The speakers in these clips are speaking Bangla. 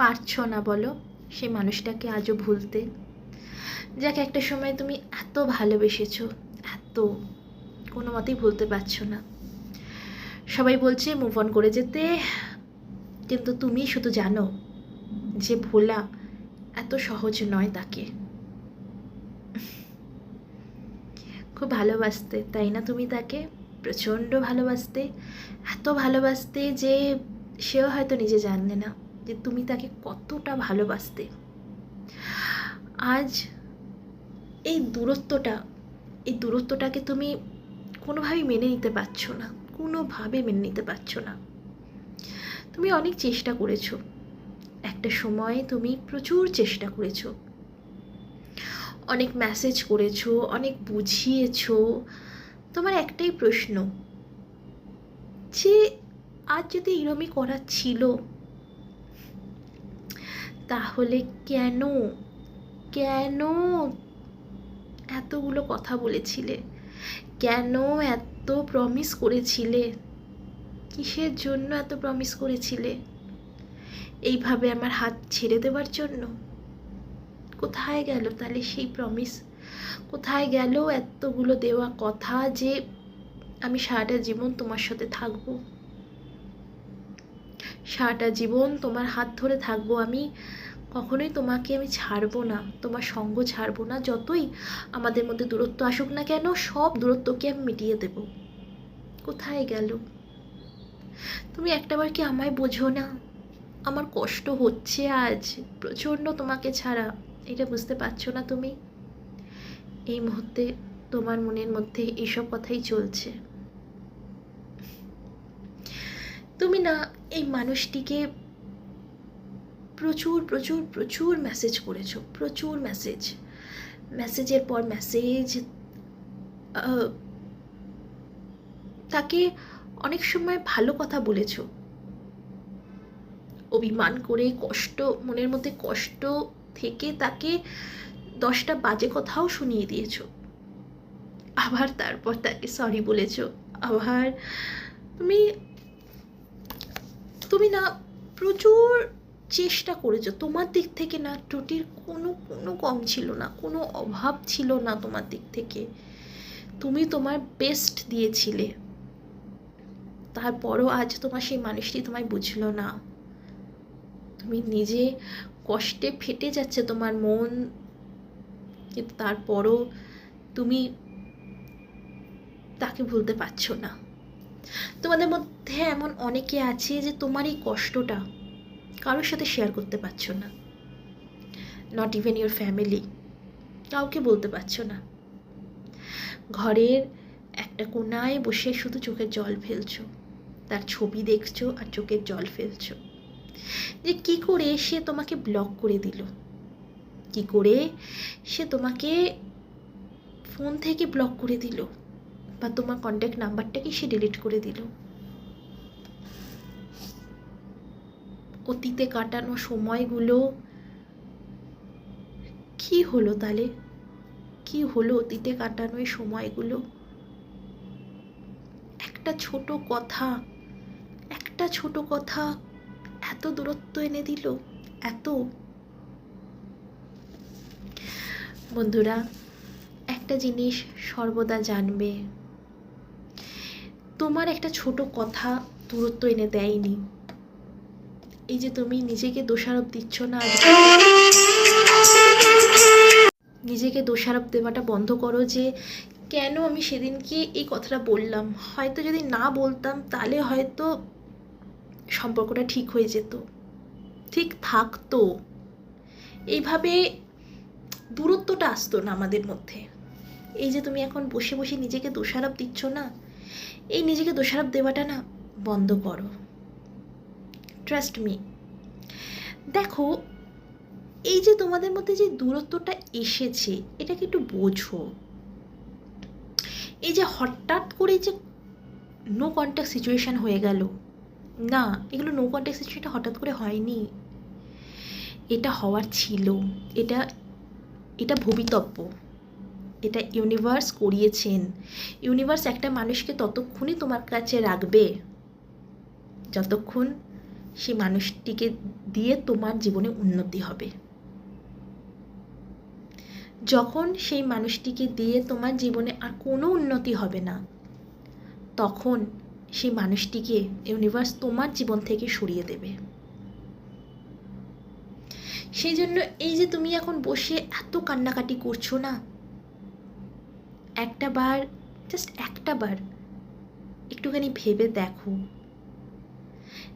পারছ না বলো সেই মানুষটাকে আজও ভুলতে। যাকে, একটা সময় তুমি এত ভালোবেসেছো, এত, কোনো মতেই ভুলতে পারছ না। সবাই বলছে মুভ অন করে যেতে। কিন্তু তুমি শুধু জানো যে ভোলা এত সহজ নয় তাকে। খুব ভালোবাসতে, তাই না তুমি তাকে? প্রচণ্ড ভালোবাসতে, এত ভালোবাসতে যে সেও হয়তো নিজে জানলে না। যে তুমি তাকে কতটা ভালোবাসতে। আজ এই দূরত্বটা, এই দূরত্বটাকে তুমি কোনোভাবেই মেনে নিতে পারছ না, কোনোভাবে মেনে নিতে পারছ না। তুমি অনেক চেষ্টা করেছ, একটা সময়ে তুমি প্রচুর চেষ্টা করেছ। অনেক মেসেজ করেছ, অনেক বুঝিয়েছো, তোমার একটাই প্রশ্ন, যে আজ যদি এরমই করা ছিল তাহলে কেন? কেন এতগুলো কথা বলেছিলে? কেন এত প্রমিস করেছিলে? কিসের জন্য এত প্রমিস করেছিলে? এইভাবে আমার হাত ছেড়ে দেওয়ার জন্য? কোথায় গেল তাহলে সেই প্রমিস কোথায় গেল এতগুলো দেওয়া কথা যে আমি সারাটা জীবন তোমার সাথে থাকব? সারাটা জীবন তোমার হাত ধরে থাকব আমি, কখনোই তোমাকে আমি ছাড়বো না, তোমার সঙ্গ ছাড়বো না, যতই আমাদের মধ্যে দূরত্ব আসুক না কেন, সব দূরত্বকে আমি মিটিয়ে দেব। কোথায় গেল? তুমি একটাবার কি আমায় বোঝো না? আমার কষ্ট হচ্ছে আজ, প্রচণ্ড তোমাকে ছাড়া, এটা বুঝতে পারছ না তুমি? এই মুহূর্তে তোমার মনের মধ্যে এইসব কথাই চলছে। তুমি না এই মানুষটিকে প্রচুর প্রচুর প্রচুর মেসেজ করেছ, প্রচুর মেসেজ মেসেজের পর মেসেজ তাকে অনেক সময় ভালো কথা বলেছ। অভিমান করে, কষ্ট, মনের মধ্যে কষ্ট থেকে তাকে দশটা বাজে কথাও শুনিয়ে দিয়েছ। আবার তারপর তাকে সরি বলেছ। আবার তুমি তুমি না প্রচুর চেষ্টা করেছ। তোমার দিক থেকে না ত্রুটির কোনো কোনো কম ছিল না, কোনো অভাব ছিল না তোমার দিক থেকে। তুমি তোমার বেস্ট দিয়েছিলে। তারপরও আজ তোমার সেই মানুষটি তোমায় বুঝলো না। তুমি নিজে কষ্টে ফেটে যাচ্ছে তোমার মন। কিন্তু তারপরও তুমি তাকে ভুলতে পারছ না। তোমাদের মধ্যে এমন অনেকে আছে যে তোমার এই কষ্টটা কারোর সাথে শেয়ার করতে পারছ না। নট ইভেন ইউর ফ্যামিলি কাউকে বলতে পারছ না। ঘরের একটা কোনায় বসে শুধু চোখের জল ফেলছো, তার ছবি দেখছ আর চোখের জল ফেলছো। যে কি করে সে তোমাকে ব্লক করে দিল? কি করে সে তোমাকে ফোন থেকে ব্লক করে দিল? বা তোমার কন্ট্যাক্ট নাম্বারটাকে সে ডিলিট করে দিল। অতীতে কাটানো সময়গুলো, কি হলো তাহলে? কি হলো অতীতে কাটানো এই সময়গুলো? একটা ছোট কথা, একটা ছোট কথা এত দূরত্ব এনে দিল, এত। বন্ধুরা, একটা জিনিস সর্বদা জানবে। তোমার একটা ছোট কথা দূরত্ব এনে দেয়নি। এই যে তুমি নিজেকে দোষারোপ দিচ্ছ না নিজেকে দোষারোপ দেওয়াটা বন্ধ করো যে কেন আমি সেদিনকে এই কথাটা বললাম। হয়তো যদি না বলতাম, তাহলে হয়তো সম্পর্কটা ঠিক হয়ে যেত। ঠিক থাকতো। এইভাবে দূরত্বটা আসতো না আমাদের মধ্যে। এই যে তুমি এখন বসে বসে নিজেকে দোষারোপ দিচ্ছ না এই নিজেকে দোষারোপ দেওয়াটা না বন্ধ করো। ট্রাস্ট মি দেখো, এই যে তোমাদের মধ্যে যে দূরত্বটা এসেছে, এটাকে একটু বোঝো। এই যে হঠাৎ করে যে নো কন্ট্যাক্ট সিচুয়েশান হয়ে গেল, না, এগুলো নো কন্ট্যাক্ট সিচুয়েশনটা হঠাৎ করে হয়নি। এটা হওয়ার ছিল, এটা এটা ভবিতব্য। এটা ইউনিভার্স করিয়েছেন। ইউনিভার্স একটা মানুষকে ততক্ষণই তোমার কাছে রাখবে। যতক্ষণ সেই মানুষটিকে দিয়ে তোমার জীবনে উন্নতি হবে। যখন সেই মানুষটিকে দিয়ে তোমার জীবনে আর কোনো উন্নতি হবে না, তখন সেই মানুষটিকে ইউনিভার্স তোমার জীবন থেকে সরিয়ে দেবে। সেই জন্য এই যে তুমি এখন বসে এত কান্নাকাটি করছ না একটা বার জাস্ট একটা বার, একটুখানি ভেবে দেখো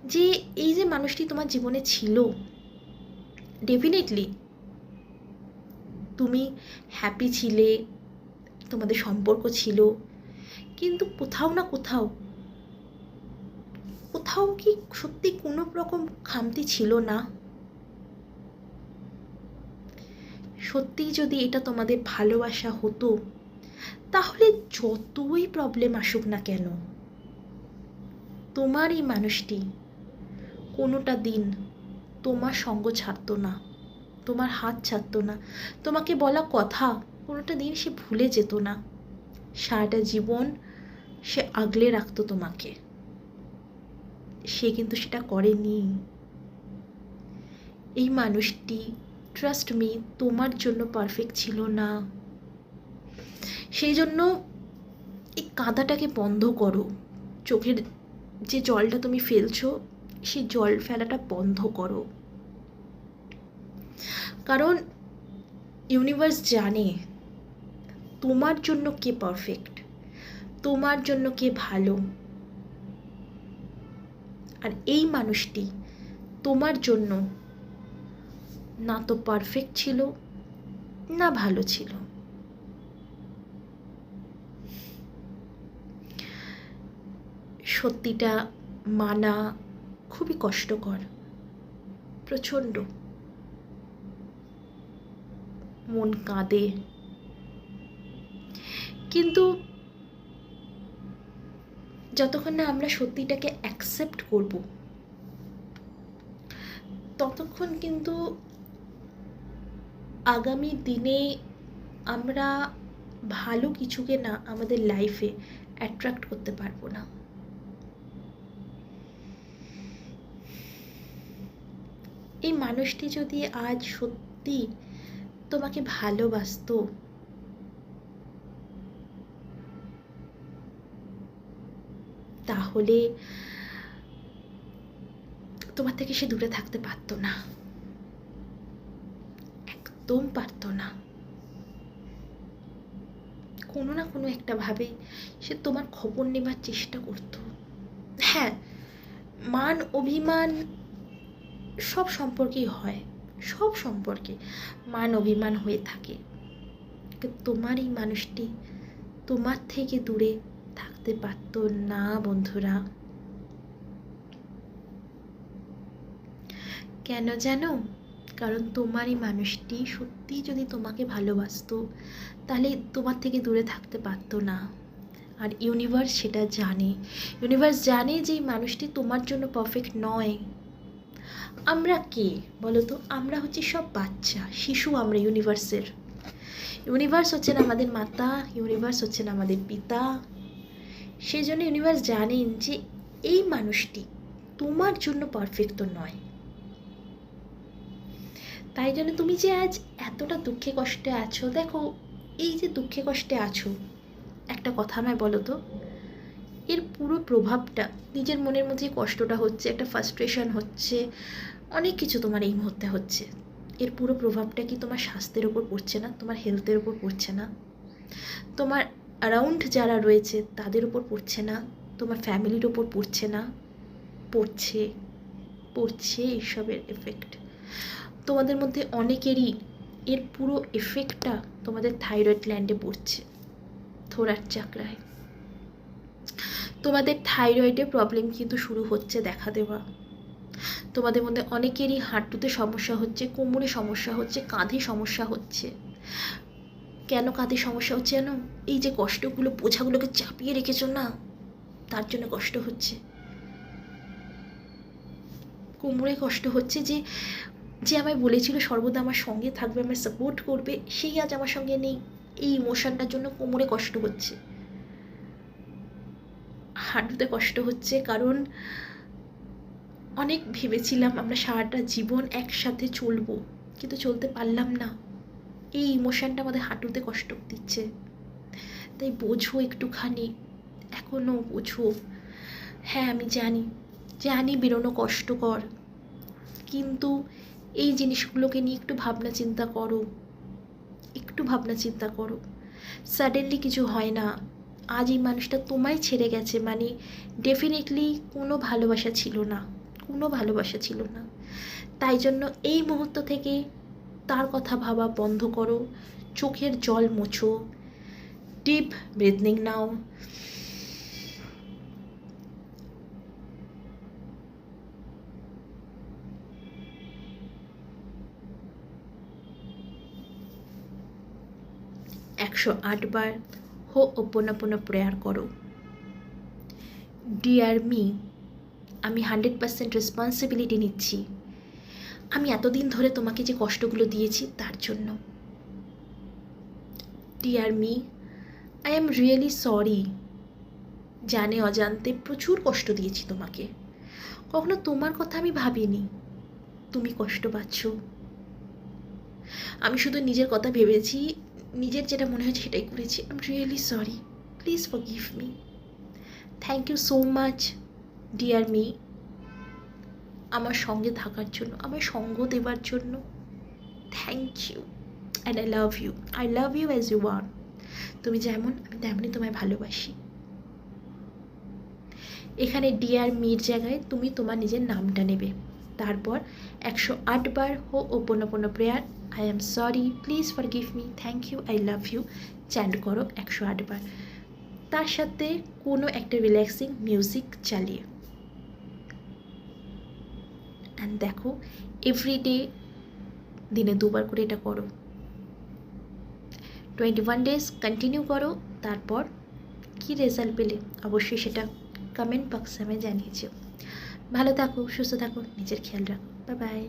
যে এই যে মানুষটি তোমার জীবনে ছিল ডেফিনেটলি তুমি হ্যাপি ছিলে, তোমাদের সম্পর্ক ছিল, কিন্তু কোথাও না কোথাও কোথাও কি সত্যি কোনো রকম খামতি ছিল না? সত্যিই যদি এটা তোমাদের ভালোবাসা হতো তাহলে যতই প্রবলেম আসুক না কেন? তোমার এই মানুষটি কোনোটা দিন তোমার সঙ্গ ছাড়তো না, তোমার হাত ছাড়তো না, তোমাকে বলা কথা কোনোটা দিন সে ভুলে যেত না। সারাটা জীবন সে আগলে রাখতো তোমাকে। সে কিন্তু সেটা করেনি। এই মানুষটি ট্রাস্ট মি তোমার জন্য পারফেক্ট ছিল না। সেই জন্য এই কাঁদাটাকে বন্ধ করো। চোখের যে জলটা তুমি ফেলছো, সেই জল ফেলাটা বন্ধ করো। কারণ ইউনিভার্স জানে তোমার জন্য কে পারফেক্ট তোমার জন্য কে ভালো। আর এই মানুষটি তোমার জন্য না তো পারফেক্ট ছিল, না ভালো ছিল। সত্যিটা মানা খুবই কষ্টকর, প্রচণ্ড। মন কাঁদে। কিন্তু যতক্ষণ না আমরা সত্যিটাকে অ্যাকসেপ্ট করব, ততক্ষণ কিন্তু আগামী দিনে আমরা ভালো কিছুকে না আমাদের লাইফে অ্যাট্রাক্ট করতে পারব না। এই মানুষটি যদি আজ সত্যি তোমাকে ভালোবাসতো, তাহলে তোমার থেকে সে দূরে থাকতে পারতো না। একদম পারতো না। কোনো না কোনো একটা ভাবে সে তোমার খবর নেবার চেষ্টা করতো। হ্যাঁ মান, অভিমান সব সম্পর্কেই হয়, সব সম্পর্কে মান অভিমান হয়ে থাকে। তোমার এই মানুষটি তোমার থেকে দূরে থাকতে পারতো না, বন্ধুরা। কেন জানো? কারণ তোমার এই মানুষটি সত্যিই যদি তোমাকে ভালোবাসতো, তাহলে তোমার থেকে দূরে থাকতে পারতো না। আর ইউনিভার্স সেটা জানে। ইউনিভার্স জানে যে এই মানুষটি তোমার জন্য পারফেক্ট নয়। আমরা কে? বলো তো আমরা হচ্ছে সব বাচ্চা, শিশু আমরা ইউনিভার্সের ইউনিভার্স হচ্ছেন আমাদের মাতা ইউনিভার্স হচ্ছেন আমাদের পিতা। সেই জন্য ইউনিভার্স জানেন যে এই মানুষটি তোমার জন্য পারফেক্ট তো নয়। তাই জন্য তুমি যে আজ এতটা দুঃখে কষ্টে আছো, দেখো, এই যে দুঃখে কষ্টে আছো, একটা কথা আমায় বলো তো এর পুরো প্রভাবটা নিজের মনের মধ্যে কষ্টটা হচ্ছে, একটা ফার্স্ট্রেশন হচ্ছে অনেক কিছু তোমার এই মুহূর্তে হচ্ছে। এর পুরো প্রভাবটা কি তোমার স্বাস্থ্যের ওপর পড়ছে না? তোমার হেলথের ওপর পড়ছে না? তোমার অ্যারাউন্ড যারা রয়েছে, তাদের উপর পড়ছে না? তোমার ফ্যামিলির ওপর পড়ছে না? পড়ছে। পড়ছে এইসবের এফেক্ট তোমাদের মধ্যে অনেকেরই এর পুরো এফেক্টটা তোমাদের থাইরয়েড ল্যান্ডে পড়ছে থোরার চাকরায়। তোমাদের থাইরয়েডে প্রবলেম কিন্তু শুরু হচ্ছে দেখা দেওয়া। তোমাদের মধ্যে অনেকেরই হাঁটুতে সমস্যা হচ্ছে, কোমরে সমস্যা হচ্ছে, কাঁধে সমস্যা হচ্ছে। কেন কাঁধে সমস্যা হচ্ছে জানো? এই যে কষ্টগুলো, বোঝাগুলোকে চাপিয়ে রেখেছো না, তার জন্য কষ্ট হচ্ছে। কোমরে কষ্ট হচ্ছে যে যে আমায় বলেছিল সর্বদা আমার সঙ্গে থাকবে, আমায় সাপোর্ট করবে, সেই আজ আমার সঙ্গে নেই। এই ইমোশনটার জন্য কোমরে কষ্ট হচ্ছে। হাঁটুতে কষ্ট হচ্ছে কারণ অনেক ভেবেছিলাম আমরা সারাটা জীবন একসাথে চলবো, কিন্তু চলতে পারলাম না। এই ইমোশনটা আমাদের হাঁটুতে কষ্ট দিচ্ছে। তাই বোঝো একটুখানি এখনও বোঝো। হ্যাঁ আমি জানি জানি বেরোনো কষ্টকর, কিন্তু এই জিনিসগুলোকে নিয়ে একটু ভাবনা চিন্তা করো। একটু ভাবনা চিন্তা করো। সাডেনলি কিছু হয় না। আজ এই মানুষটা তোমায় ছেড়ে গেছে মানে ডেফিনেটলি কোনো ভালোবাসা ছিল না। কোনো ভালোবাসা ছিল না। তাই জন্য এই মুহূর্ত থেকে তার কথা ভাবা বন্ধ করো। চোখের জল মোছো। ডিপ ব্রিথনিং নাও। একশো আটবার হো ওপনাপন প্রেয়ার করো। ডিয়ার মি আমি হান্ড্রেড পার্সেন্ট রেসপন্সিবিলিটি নিচ্ছি। আমি এতদিন ধরে তোমাকে যে কষ্টগুলো দিয়েছি, তার জন্য। Dear me I am really sorry জানে অজান্তে প্রচুর কষ্ট দিয়েছি তোমাকে। কখনো তোমার কথা আমি ভাবিনি। তুমি কষ্ট পাচ্ছ। আমি শুধু নিজের কথা ভেবেছি, নিজের যেটা মনে হয়েছে সেটাই করেছি। I am really sorry please forgive me thank you so much dear me আমার সঙ্গে থাকার জন্য, আমার সঙ্গ দেওয়ার জন্য thank you and I love you I love you as you want তুমি যেমন, আমি তেমনই তোমায় ভালোবাসি। এখানে ডিয়ার মির জায়গায় তুমি তোমার নিজের নামটা নেবে। তারপর একশো আটবার ho'oponopono prayer I am sorry please forgive me thank you I love you chant করো একশো আটবার তার সাথে কোনো একটা রিল্যাক্সিং মিউজিক চালিয়ে। অ্যান্ড দেখো এভরিডে দিনে দুবার করে এটা করো। টোয়েন্টি ওয়ান ডেজ কন্টিনিউ করো, তারপর কি রেজাল্ট পেলে? অবশ্যই সেটা কমেন্ট বক্সে আমি জানিয়েছি। ভালো থাকো, সুস্থ থাকো, নিজের খেয়াল রাখো। Bye bye